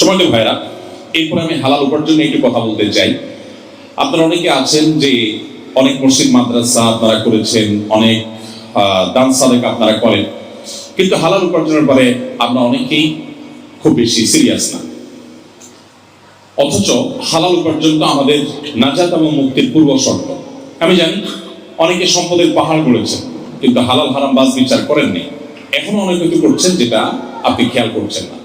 সময় ভাইরা এরপর আমি হালাল উপার্জন একটু কথা বলতে চাই। আপনারা অনেকে আছেন যে অনেক মসজিদ, মাদ্রাসা আপনারা করেছেন, অনেক দান সাদেক আপনারা করেন। কিন্তু হালাল উপার্জনের পরে আমরা অনেকেই খুব বেশি সিরিয়াস না। অথচ হালাল উপার্জন তো আমাদের নাজাত এবং মুক্তির পূর্ব শর্ত আমি জানি অনেকে সম্পদের পাহাড় গড়েছেন, কিন্তু হালাল হারাম বাস বিচার করেননি। এখনও অনেক কিছু করছেন যেটা আপনি খেয়াল করছেন না।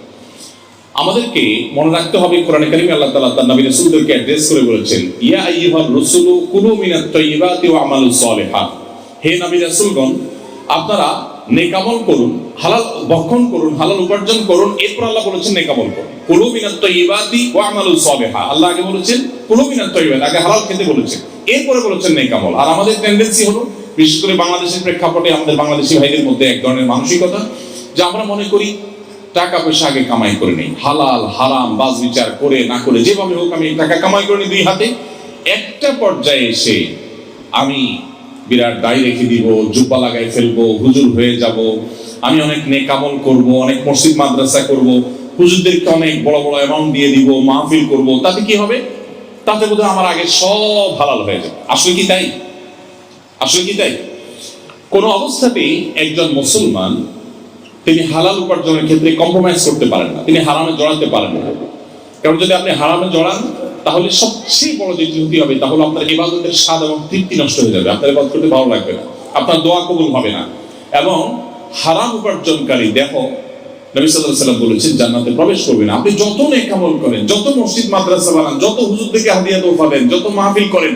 আমাদেরকে মনে রাখতে হবে, কোরআনে কারিমে আল্লাহ তাআলা তার নবী রাসূলদেরকে অ্যাড্রেস করে বলেছেন, ইয়া আইয়ুহার রাসূলু কুলু মিনাত তাইয়্যিবাতি ওয়া আমালু সলিহাত হে নবী রাসূলগণ, আপনারা নেকামল করুন, হালাল ভক্ষণ করুন, হালাল উপার্জন করুন, এরপর আল্লাহ বলেছেন নেকামল করুন। কুলু মিনাত তাইয়্যিবাতি ওয়া আমালু সলিহা। আল্লাহ আগে বলেছেন, কুলু মিনাত তাইয়্যিবাত আগে হালাল খেতে বলেছেন। এরপরে বলেছেন নেকামল আর আমাদের টেন্ডেন্সি হলো, বিশেষ করে বাংলাদেশের প্রেক্ষাপটে আমাদের বাংলাদেশি ভাইদের মধ্যে এক ধরনের মানসিকতা, যে আমরা মনে করি টাকা পয়সা আগে কামাই করে নেই। হালাল, হারাম বাজ বিচার করে, না করে, যেভাবে হোক আমি টাকা কামাই করে নিই দুই হাতে। একটা পর্যায়ে এসে আমি বিরাট দায় রেখে দিব, জুব্বা লাগাই ফেলব, হুজুর হয়ে যাব। আমি অনেক নেকামল করব, অনেক মসজিদ, মাদ্রাসা করব। হুজুরদেরকে অনেক বড় বড় অ্যামাউন্ট দিয়ে দিব, মাহফিল করব। তাতে কি হবে? তাতে বোধহয় আমার আগে সব হালাল হয়ে যাবে। আসলে কি তাই? আসলে কি তাই? কোন অবস্থাতেই একজন মুসলমান তিনি হালাল উপার্জনের ক্ষেত্রে কম্প্রোমাইজ করতে পারেন না। তিনি হারামে জড়াতে পারেন না। কারণ যদি আপনি হারামে জড়ান, তাহলে সবচেয়ে বড় যে ত্রুটি হবে তাহলে আপনার ইবাদতের স্বাদ এবং তৃপ্তি নষ্ট হয়ে যাবে। আপনার ইবাদত করতে ভালো লাগবে না। আপনার দোয়া কবুল হবে না। এবং হারাম উপার্জনকারী দেহ নবী আলাইহি সাল্লাম বলেছেন, জান্নাতে প্রবেশ করবে না। আপনি যত নেক আমল করেন, যত মসজিদ, মাদ্রাসা বানান, যত হুজুর থেকে হাদিয়া তোফা দেন যত মাহফিল করেন,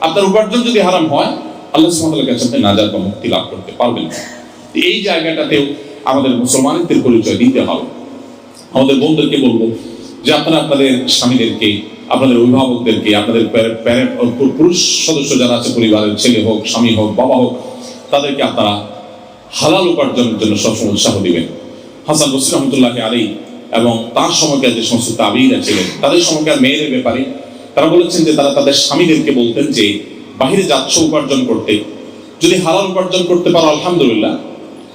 আপনার উপার্জন যদি হারাম হয়, আল্লাহ সুবহানাহু কাছে আপনি নাজাত বা মুক্তি লাভ করতে পারবেন এই জায়গাটাতেও আমাদের মুসলমানদের পরিচয় দিতে হবে। আমাদের বন্ধুদেরকে বলব যে আপনারা আপনাদের স্বামীদেরকে, আপনাদের অভিভাবকদেরকে, আপনাদের প্যারে- প্যারে- পুরুষ সদস্য যারা আছে, পরিবারের ছেলে হোক, স্বামী হোক, বাবা হোক, তাদেরকে আপনারা হালাল উপার্জনের জন্য সবসময় উৎসাহ দিবেন। হাসান বসির রহমতুল্লাহ আলী এবং তার সময়কার যে সমস্ত তাবিরা ছিলেন, তাদের সময়কার মেয়েদের ব্যাপারে তারা বলেছেন যে তারা তাদের স্বামীদেরকে বলতেন যে, বাহিরে যাচ্ছ উপার্জন করতে। যদি হালাল উপার্জন করতে পারো, আলহামদুলিল্লাহ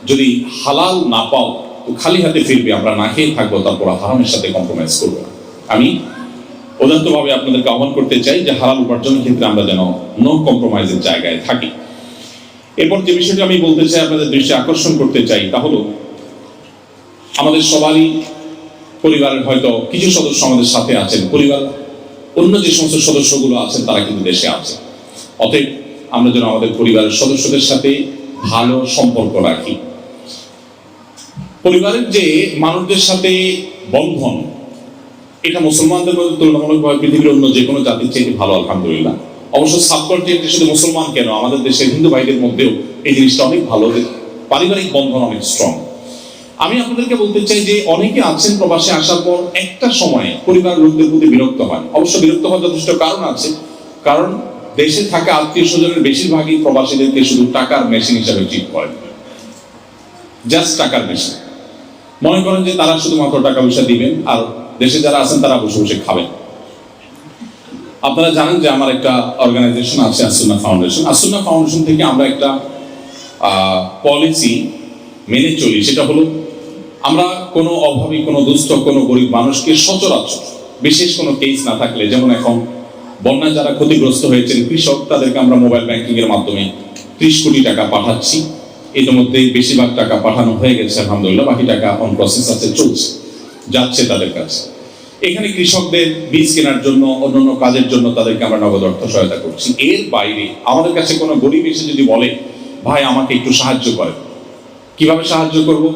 যদি হালাল না পাও, তো খালি হাতে ফিরবে, আমরা না খেয়ে থাকব, তারপর হারামের সাথে কম্প্রোমাইজ করব। আমি উদাত্তভাবে আপনাদেরকে আহ্বান করতে চাই যে হালাল উপার্জনের ক্ষেত্রে আমরা যেন নো কম্প্রোমাইজের জায়গায় থাকি। এরপর যে বিষয়টি আমি বলতে চাই, আপনাদের দৃষ্টি আকর্ষণ করতে চাই, তা হলো, আমাদের সবারই পরিবারের হয়তো কিছু সদস্য আমাদের সাথে আছেন, পরিবার, অন্য যে সমস্ত সদস্যগুলো আছেন, তারা কিন্তু দেশে আছে। অতএব আমরা যেন আমাদের পরিবারের সদস্যদের সাথে ভালো সম্পর্ক রাখি। পরিবারের যে মানুষদের সাথে বন্ধন, এটা মুসলমানদের তুলনামূলকভাবে পৃথিবীর অন্য যে কোনো জাতির চেয়ে ভালো, আলহামদুলিল্লাহ। অবশ্য সাবকন্টিনেন্টে শুধু মুসলমান কেন, আমাদের দেশের হিন্দু ভাইদের মধ্যেও এই জিনিসটা অনেক ভালো পারিবারিক বন্ধন অনেক স্ট্রং আমি আপনাদেরকে বলতে চাই যে, অনেকে আছেন প্রবাসে আসার পর একটা সময়ে পরিবার লোকদের প্রতি বিরক্ত হয়। অবশ্য বিরক্ত হওয়ার যথেষ্ট কারণ আছে, কারণ দেশে থাকা আত্মীয় স্বজনের বেশিরভাগই প্রবাসীদেরকে শুধু টাকার মেশিন হিসাবে ট্রিট করেন। জাস্ট টাকার মেশিন মনে করেন যে তারা শুধুমাত্র টাকা পয়সা দিবেন, আর দেশে যারা আছেন তারা বসে বসে খাবেন। আপনারা জানেন যে আমার একটা অর্গানাইজেশন আছে আসুন্না ফাউন্ডেশন আসুন্না ফাউন্ডেশন থেকে আমরা একটা পলিসি মেনে চলি, সেটা হলো আমরা কোনো অভাবী, কোনো দুস্থ, কোনো গরিব মানুষকে সচরাচর, বিশেষ কোনো কেস না থাকলে, যেমন এখন বন্যা যারা ক্ষতিগ্রস্ত হয়েছেন কৃষক, তাদেরকে আমরা মোবাইল ব্যাংকিং এর মাধ্যমে ত্রিশ কোটি টাকা পাঠাচ্ছি। ইতিমধ্যে বেশিরভাগ টাকা পাঠানো হয়ে গেছে, আলহামদুলিল্লাহ, বাকি টাকা অন প্রসেস আছে, চলছে, যাচ্ছে তাদের কাছে। এখানে কৃষকদের বীজ কেনার জন্য, অন্যান্য কাজের জন্য তাদেরকে আমরা নগদ অর্থ সহায়তা করছি। এর বাইরে আমাদের কাছে কোনো গরিব এসে যদি বলে, ভাই, আমাকে একটু সাহায্য করে কীভাবে সাহায্য করব?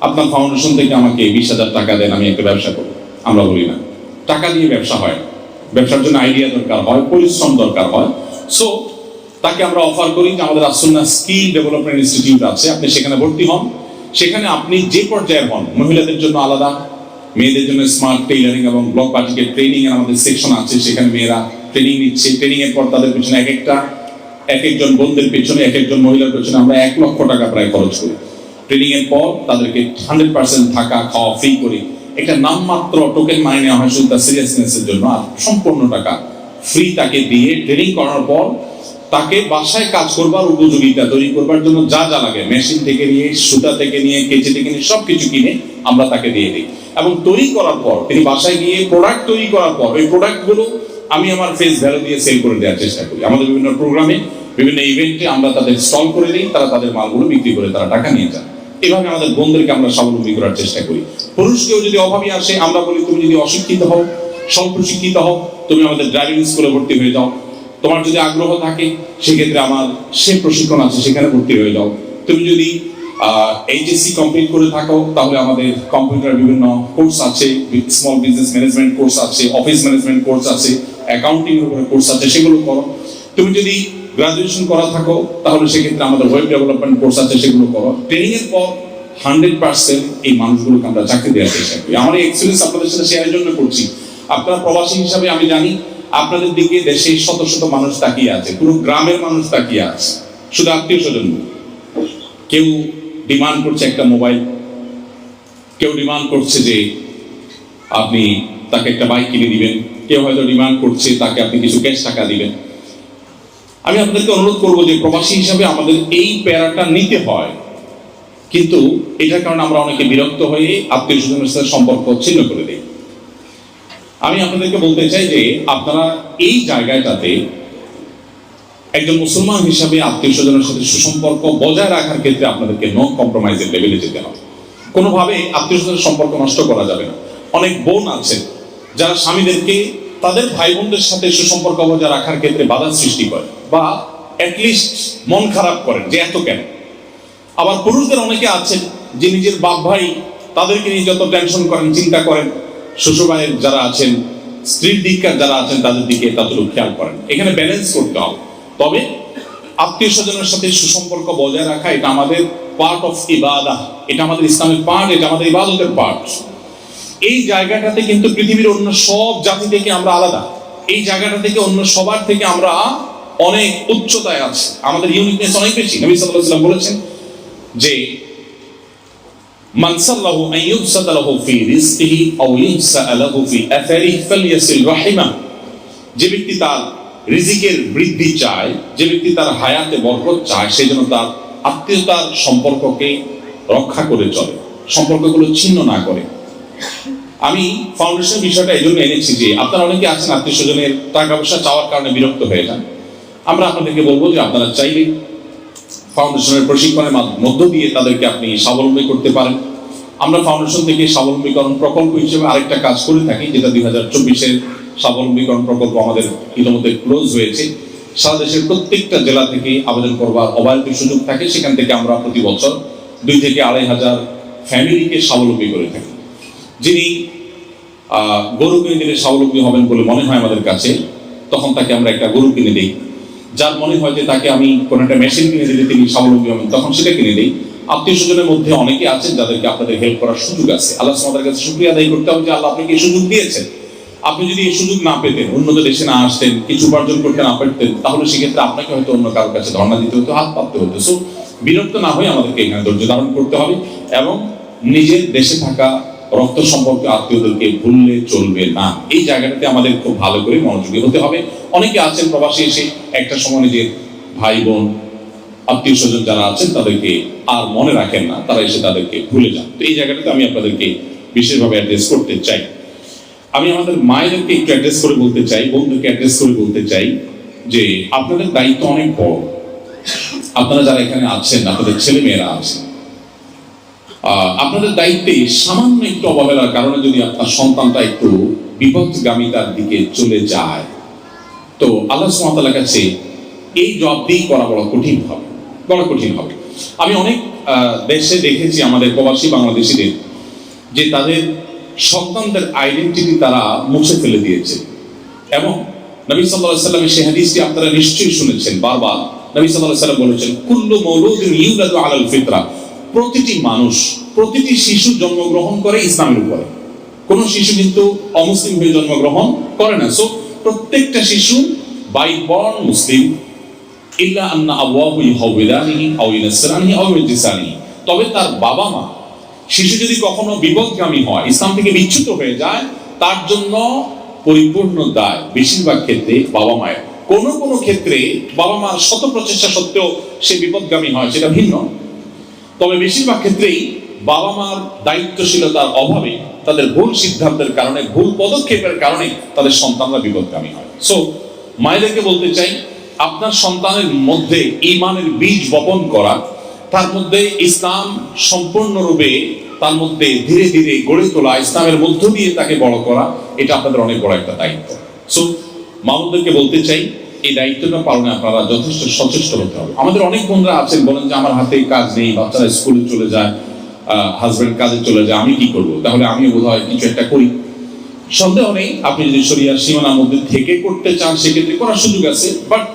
আপনার ফাউন্ডেশন থেকে আমাকে বিশ হাজার টাকা দেন, আমি একটা ব্যবসা করব। আমরা বলি না। টাকা দিয়ে ব্যবসা হয়। ব্যবসার জন্য আইডিয়া দরকার হয়, পরিশ্রম দরকার হয়। সো তাকে আমরা অফার করি যে আমাদের আসুন্না স্কিল ডেভেলপমেন্ট ইনস্টিটিউট আছে, আপনি সেখানে ভর্তি হন। সেখানে আপনি যে পর্যায়ের হন, মহিলাদের জন্য আলাদা, মেয়েদের জন্য স্মার্ট টেইলারিং এবং ব্লক বাটিকের ট্রেনিং এর আমাদের সেকশন আছে, সেখানে মেয়েরা ট্রেনিং নিচ্ছে। ট্রেনিং এর পর তাদের পিছনে এক একটা, এক একজন বোনদের পেছনে, এক একজন মহিলার পেছনে আমরা এক লক্ষ টাকা প্রায় খরচ করি। ট্রেনিং এর পর তাদেরকে হান্ড্রেড পার্সেন্ট থাকা, খাওয়া ফ্রি করি। একটা নামমাত্র টোকেন মাইনে নেওয়া হয় শুধু সিরিয়াসনেস এর জন্য। আর সম্পূর্ণ টাকা ফ্রি তাকে দিয়ে ট্রেনিং করার পর তাকে বাসায় কাজ করবার উপযোগিতা তৈরি করবার জন্য যা যা লাগে, মেশিন থেকে নিয়ে, সুতা থেকে নিয়ে, কেচি থেকে নিয়ে, সবকিছু কিনে আমরা তাকে দিয়ে দিই। এবং তৈরি করার পর, তিনি বাসায় গিয়ে প্রোডাক্ট তৈরি করার পর, ওই প্রোডাক্টগুলো আমি আমার ফেস ভ্যালু দিয়ে সেল করে দেওয়ার চেষ্টা করি। আমাদের বিভিন্ন প্রোগ্রামে বিভিন্ন ইভেন্টে আমরা তাদের স্টল করে দিই, তারা তাদের মালগুলো বিক্রি করে তারা টাকা নিয়ে যান এভাবে আমাদের বোনদেরকে আমরা স্বাবলম্বী করার চেষ্টা করি। পুরুষ কেউ যদি অভাবী আসে, আমরা বলি, তুমি যদি অশিক্ষিত হও স্বল্প শিক্ষিত হও, তুমি আমাদের ড্রাইভিং স্কুলে ভর্তি হয়ে যাও। তোমার যদি আগ্রহ থাকে, সেক্ষেত্রে আমার সে প্রশিক্ষণ আছে, সেখানে ভর্তি হয়ে যাও। তুমি যদি এইচএসসি কমপ্লিট করে থাকো, তাহলে আমাদের কম্পিউটার বিভিন্ন কোর্স আছে স্মল বিজনেস ম্যানেজমেন্ট কোর্স আছে অফিস ম্যানেজমেন্ট কোর্স আছে অ্যাকাউন্টিং এর উপরে কোর্স আছে, সেগুলো করো। তুমি যদি গ্রাজুয়েশন করা থাকো, তাহলে সেক্ষেত্রে আমাদের ওয়েব ডেভেলপমেন্ট কোর্স আছে, সেগুলো করো। ট্রেনিং এর পর হান্ড্রেড পার্সেন্ট এই মানুষগুলোকে আমরা চাকরি দেওয়ার চেষ্টা করি। আমার এক্সপিরিয়েন্স আপনাদের সাথে শেয়ারের জন্য করছি। আপনারা প্রবাসী হিসাবে আমি জানি আপনাদের দিকে দেশে শত শত মানুষ তাকিয়ে আছে, পুরো গ্রামের মানুষ তাকিয়ে আছে, শুধু আত্মীয় স্বজন কেউ ডিমান্ড করছে একটা মোবাইল কেউ ডিমান্ড করছে যে আপনি তাকে একটা বাইক কিনে দিবেন, কেউ হয়তো ডিমান্ড করছে তাকে আপনি কিছু ক্যাশ টাকা দিবেন। আমি আপনাদেরকে অনুরোধ করব যে প্রবাসী হিসাবে আমাদের এই প্যারাটা নিতে হয়। কিন্তু এটার কারণে আমরা অনেকে বিরক্ত হয়ে আত্মীয় স্বজনের সাথে সম্পর্ক ছিন্ন করে দিই। আমি আপনাদেরকে বলতে চাই যে আপনারা এই জায়গাটাতে একজন মুসলমান হিসাবে আত্মীয় স্বজনের সাথে সুসম্পর্ক বজায় রাখার ক্ষেত্রে আপনাদেরকে নো কম্প্রোমাইজের লেভেলে যেতে হবে। কোনোভাবে আত্মীয় স্বজনের সম্পর্ক নষ্ট করা যাবে না। অনেক বোন আছে যারা স্বামীদেরকে তাদের ভাই বোনদের সাথে সুসম্পর্ক বজায় রাখার ক্ষেত্রে বাধা সৃষ্টি করে বা অ্যাটলিস্ট মন খারাপ করেন যে এত কেন? আবার পুরুষদের অনেকে আছেন যে নিজের বাপ ভাই তাদেরকে নিয়ে যত টেনশন করেন, চিন্তা করেন শ্বশুরবাড়ির যারা আছেন, স্ত্রীর দিককার যারা আছেন, তাদের দিকে ততটুকু খেয়াল করেন। এখানে ব্যালেন্স করতে হবে। তবে আত্মীয় স্বজনের সাথে সুসম্পর্ক বজায় রাখা, এটা আমাদের পার্ট অফ ইবাদা এটা আমাদের ইসলামের পার্ট এটা আমাদের ইবাদতের পার্ট এই জায়গাটাতে কিন্তু পৃথিবীর অন্য সব জাতি থেকে আমরা আলাদা। এই জায়গাটা থেকে অন্য সবার থেকে আমরা অনেক উচ্চতায় আছি। আমাদের ইউনিকনেস অনেক বেশি। নবী আলাইহি বলেছেন যে মান সাল্লাহু আন ইউবসাতা লাহু ফি রিজকিহি আও ইউনসা লাহু ফি আথারিহি ফালইয়াসিল রাহিমা যে ব্যক্তি তার রিজিকের বৃদ্ধি চায়, যে ব্যক্তি তার হায়াতে বরকত চায় সেই জন্য তার আত্মীয়তার সম্পর্ককে রক্ষা করে চলে, সম্পর্কগুলো ছিন্ন না করে। আমি ফাউন্ডেশন বিষয়টা এই জন্য এনেছি যে আপনারা অনেকে আছেন আত্মীয় স্বজনের টাকা পয়সা চাওয়ার কারণে বিরক্ত হয়ে যান। আমরা আপনাদেরকে বলব যে আপনারা চাইলে ফাউন্ডেশনের প্রশিক্ষণের মধ্য দিয়ে তাদেরকে আপনি স্বাবলম্বী করতে পারেন। আমরা ফাউন্ডেশন থেকে স্বাবলম্বীকরণ প্রকল্প হিসেবে আরেকটা কাজ করে থাকি, যেটা দুই হাজার চব্বিশের স্বাবলম্বীকরণ প্রকল্প আমাদের ইতিমধ্যে ক্লোজ হয়েছে। সারা দেশের প্রত্যেকটা জেলা থেকে আবেদন করবার অবারিত সুযোগ থাকে, সেখান থেকে আমরা প্রতি বছর দুই থেকে আড়াই হাজার ফ্যামিলিকে স্বাবলম্বী করে থাকি। যিনি গরু কিনে দিলে স্বাবলম্বী হবেন বলে মনে হয় আমাদের কাছে, তখন তাকে আমরা একটা গরু কিনে দিই। যার মনে হয় যে তাকে আমি কোনো একটা মেশিন কিনে দিলে তিনি স্বাবলম্বী হবেন, তখন সেটা কিনে দিই। আত্মীয় স্বজনের মধ্যে অনেকে আছেন যাদেরকে আপনাদের হেল্প করার সুযোগ আছে। আল্লাহ আমাদের কাছে শুক্রিয়া আদায় করতে হবে যে আল্লাহ আপনাকে এই সুযোগ দিয়েছেন। আপনি যদি এই সুযোগ না পেতেন উন্নত দেশে না আসতেন, কিছু উপার্জন করতে না পারতেন, তাহলে সেক্ষেত্রে আপনাকে হয়তো অন্য কারোর কাছে ধর্ণা দিতে হতো, হাত পাততে হতো। সো বিরক্ত না হয়ে আমাদেরকে এখানে ধৈর্য ধারণ করতে হবে এবং নিজের দেশে থাকা রক্ত সম্পর্কে আত্মীয়দেরকে ভুললে চলবে না। এই জায়গাটাতে আমাদের খুব ভালো করে মনোযোগী হতে হবে। অনেকে আছেন প্রবাসী এসে একটা সময় নিজের ভাই, বোন, আত্মীয় স্বজন যারা আছেন তাদেরকে আর মনে রাখেন না, তারা এসে তাদেরকে ভুলে যান। তো এই জায়গাটাতে আমি আপনাদেরকে বিশেষভাবে অ্যাড্রেস করতে চাই। আমি আমাদের মায়েদেরকে একটু অ্যাড্রেস করে বলতে চাই বন্ধুকে অ্যাড্রেস করে বলতে চাই যে আপনাদের দায়িত্ব অনেক বড়। আপনারা যারা এখানে আছেন, আপনাদের ছেলে মেয়েরা আছেন আপনাদের দায়িত্বে সামান্য একটু অবহেলার কারণে যদি আপনার সন্তানটা একটু বিপদগামিতার দিকে চলে যায়, তো আল্লাহ সুমাতার কাছে এই জবাবদিহি করা বড় কঠিন হবে, বড় কঠিন হবে। আমি অনেক দেশে দেখেছি আমাদের প্রবাসী বাংলাদেশিদের যে তাদের সন্তানদের আইডেন্টিটি তারা মুছে ফেলে দিয়েছে। এবং নবী সাল্লাল্লাহু সাল্লামের সেই হাদিসটি আপনারা নিশ্চয়ই শুনেছেন বারবার। নবী সাল্লাল্লাহু সাল্লাম বলেছেন, কুল্লু মৌলুদিন ইউলাদু আলাল ফিতরা। প্রতিটি মানুষ, প্রতিটি শিশু জন্মগ্রহণ করে ইসলামের উপরে। কোন শিশু কিন্তু অমুসলিম হয়ে জন্মগ্রহণ করে না। সো প্রত্যেকটা শিশু বাই বর্ন মুসলিম ইল্লা আন্না আবওয়াহু ইউজিসানিহি তবে তার বাবা মা, শিশু যদি কখনো বিপদগামী হয়, ইসলাম থেকে বিচ্যুত হয়ে যায়, তার জন্য পরিপূর্ণ দায় বেশিরভাগ ক্ষেত্রে বাবা মায়ের। কোনো কোনো ক্ষেত্রে বাবা মার শত প্রচেষ্টা সত্ত্বেও সে বিপদগামী হয়, সেটা ভিন্ন। তবে বেশিরভাগ ক্ষেত্রেই বাবা মার দায়িত্বশীলতার অভাবে তাদের ভুল সিদ্ধান্তের কারণে, ভুল পদক্ষেপের কারণে তাদের সন্তানরা বিপদগামী হয়। সো মায়েদেরকে বলতে চাই, আপনার সন্তানের মধ্যে ইমানের বীজ বপন করা, তার মধ্যে ইসলাম সম্পূর্ণরূপে তার মধ্যে ধীরে ধীরে গড়ে তোলা, ইসলামের মধ্য দিয়ে তাকে বড় করা, এটা আপনাদের অনেক বড় একটা দায়িত্ব। সো মামুদেরকে বলতে চাই এই দায়িত্বটা পালনে আপনারা যথেষ্ট সচেষ্ট হতে হবে। আমাদের অনেক বন্ধুরা আছেন, বলেন যে আমার হাতে কাজ নেই, বাচ্চারা স্কুলে চলে যায় হাজব্যান্ড কাজে চলে যায়, আমি কি করব? তাহলে আমি বোধ হয় কিছু একটা করি। সন্দেহ নেই, আপনি যদি শরিয়ার সীমানার মধ্যে থেকে করতে চান, সেক্ষেত্রে করার সুযোগ আছে বাট